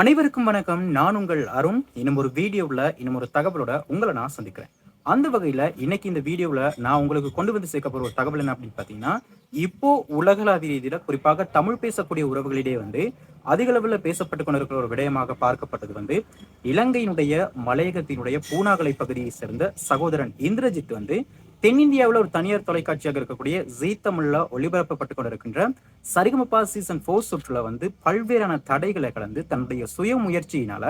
அனைவருக்கும் வணக்கம். நான் உங்கள் அருண். இன்னும் ஒரு வீடியோவில் இன்னும் ஒரு தகவலோட உங்களை நான் சந்திக்கிறேன். அந்த வகையில் இன்னைக்கு இந்த வீடியோவில் நான் உங்களுக்கு கொண்டு வந்து சேர்க்க போகிற ஒரு தகவல் என்ன அப்படின்னு பார்த்தீங்கன்னா இப்போ உலகளாவிய ரீதியில் குறிப்பாக தமிழ் பேசக்கூடிய உறவுகளிடையே வந்து அதிக அளவில் பேசப்பட்டு கொண்டிருக்கிற ஒரு விடயமாக பார்க்கப்பட்டது வந்து இலங்கையினுடைய மலையகத்தினுடைய பூனாகலை பகுதியை சேர்ந்த சகோதரன் இந்திரஜித் வந்து தென்னிந்தியாவில் ஒரு தனியார் தொலைக்காட்சியாக இருக்கக்கூடிய ஜீ தமிழ்ல ஒளிபரப்பப்பட்டு கொண்டிருக்கின்ற சரிகமபா சீசன் ஃபோர் சுற்றுல வந்து பல்வேறான தடைகளை கடந்து தன்னுடைய சுய முயற்சியினால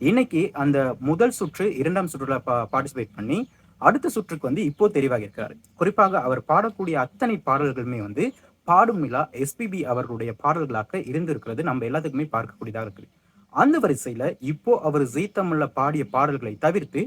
இன்னைக்கு அந்த முதல் சுற்று இரண்டாம் சுற்றுல பார்ட்டிசிபேட் பண்ணி அடுத்த சுற்றுக்கு வந்து இப்போ தெரிவாக இருக்கிறாரு குறிப்பாக அவர் பாடக்கூடிய அத்தனை பாடல்களுமே வந்து பாடும் விழா எஸ்பிபி அவர்களுடைய பாடல்களாக இருந்திருக்கிறது. நம்ம எல்லாத்துக்குமே பார்க்கக்கூடியதாக இருக்குது. அந்த வரிசையில இப்போ அவர் ஜீ தமிழ்ல பாடிய பாடல்களை தவிர்த்து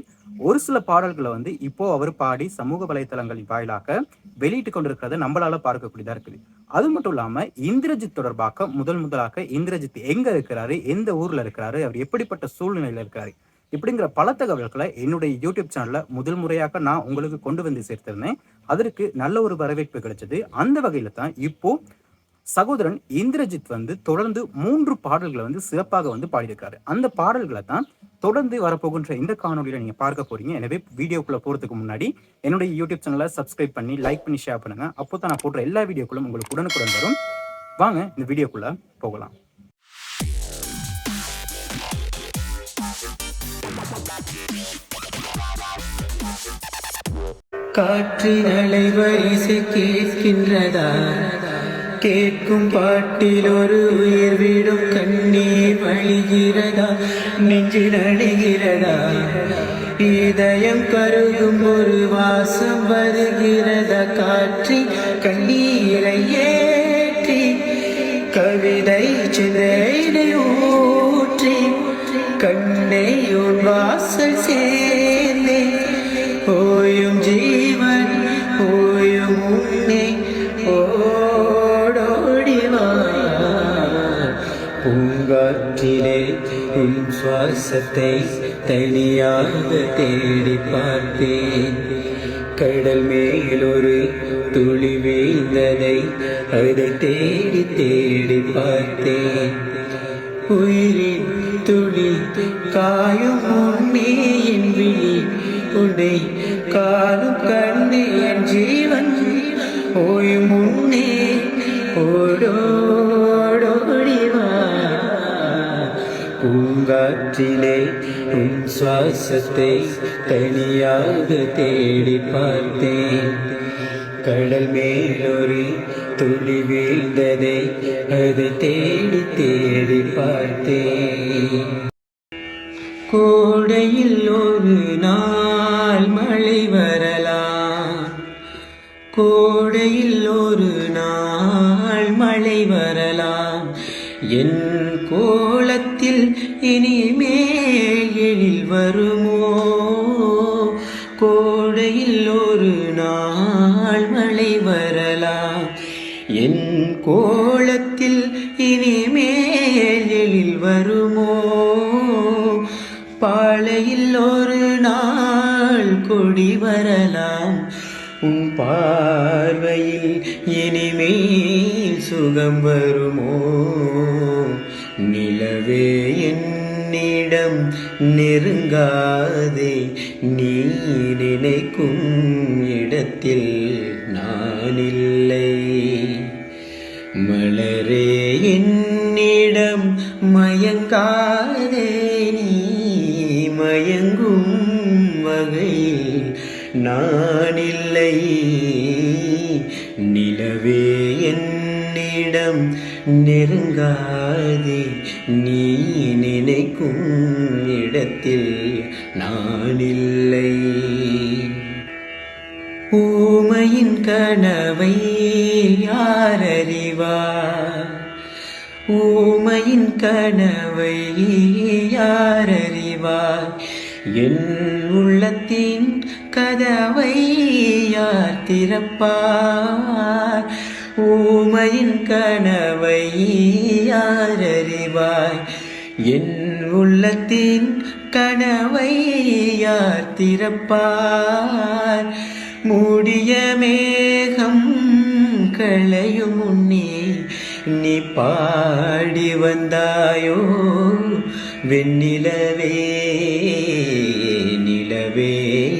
ஒரு சில பாடல்களை வந்து இப்போ அவர் பாடி சமூக வலைத்தளங்களின் வாயிலாக வெளியிட்டு கொண்டிருக்கிறத நம்மளால பார்க்கக்கூடியதா இருக்குது. அது மட்டும் இல்லாம இந்திரஜித் தொடர்பாக முதல் முதலாக இந்திரஜித் எங்க இருக்கிறாரு எந்த ஊர்ல இருக்கிறாரு அவர் எப்படிப்பட்ட சூழ்நிலையில இருக்காரு இப்படிங்கிற பல தகவல்களை என்னுடைய யூடியூப் சேனல்ல முதல் முறையாக நான் உங்களுக்கு கொண்டு வந்து சேர்த்திருந்தேன். அதற்கு நல்ல ஒரு வரவேற்பு கிடைச்சது. அந்த வகையில தான் இப்போ சகோதரன் இந்திரஜித் வந்து தொடர்ந்து மூன்று பாடல்களை வந்து சிறப்பாக வந்து பாடியிருக்காரு. அந்த பாடல்களை தான் தொடர்ந்து வரப்போகின்ற இந்த காணொலியில நீங்க பார்க்க போறீங்க. எனவே வீடியோக்குள்ள போறதுக்கு முன்னாடி என்னுடைய யூடியூப் சேனலை சப்ஸ்கிரைப் பண்ணி லைக் பண்ணி ஷேர் பண்ணுங்க. அப்போ தான் நான் போடுற எல்லா வீடியோக்களும் உங்களுக்கு உடனுக்குடன் வரும். வாங்க இந்த வீடியோக்குள்ள போகலாம். காற்றின் அலைவரிசை கேட்கின்றதா? கேட்கும் பாட்டில் ஒரு உயிர் விடும் கண்ணீர் வழிகிறதா? நெஞ்சு நடுகிறதா இதயம் கருகும் ஒரு வாசம் வருகிறத? காற்றி கண்ணீரை ஏற்றி கவிதை சிதைனை ஊற்றி கண்ணை உன் வாசல் சேர்ந்தே ஓயும் காற்றிலே உன் சுவாசத்தை தனியாக தேடி பார்த்தேன். கடல் மேல் ஒரு துளி வீழ்ந்ததை அதை தேடி தேடி பார்த்தேன். உயிரின் துளி காயும் உன்னே என் விழி உன்னை காணும் கண்டு என் ஜீவன். ஓயும் முன்னே ஓடோ பூங்காற்றிலே உன் சுவாசத்தை தனியாக தேடி பார்த்தேன். கடல் மேலொரு துளி வீழ்ந்ததை அதை தேடி தேடி பார்த்தேன். கோடையில் ஒரு நாள் மழை வரலாம். கோடையில் ஒரு கோலத்தில் இனிமேல் எழில் வருமோ? கோடையில் ஒரு நாள் மழை வரலாம். என் கோலத்தில் இனிமேல் எழில் வருமோ? பாழையில் ஒரு நாள் கொடி வரலாம். உன் பார்வையில் இனிமேல் சுகம் வருமோ? நிலவே என்னிடம் நெருங்காதே நீ நினைக்கும் இடத்தில் நான் இல்லை மலரே என்னிடம் மயங்காதே நீ மயங்கும் வகையில் நான் இல்லை நிலவே என் என்னிடம் நெருங்காதே நீ நினைக்கும் இடத்தில் நான் இல்லை ஊமையின் கனவை யார் அறிவார் ஊமையின் கனவை யார் அறிவார் என் உள்ளத்தின் கதவை யார் திறப்பார்? ஊமையின் கனவை யாரறிவாய்? என் உள்ளத்தின் கனவை யார் திறப்பார்? மூடிய மேகம் களையும் உன்னே நீ பாடி வந்தாயோ? வெண்ணிலவே நிலவே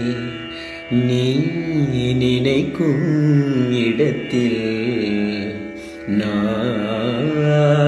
நீ நினைக்கும் இடத்தில் நான்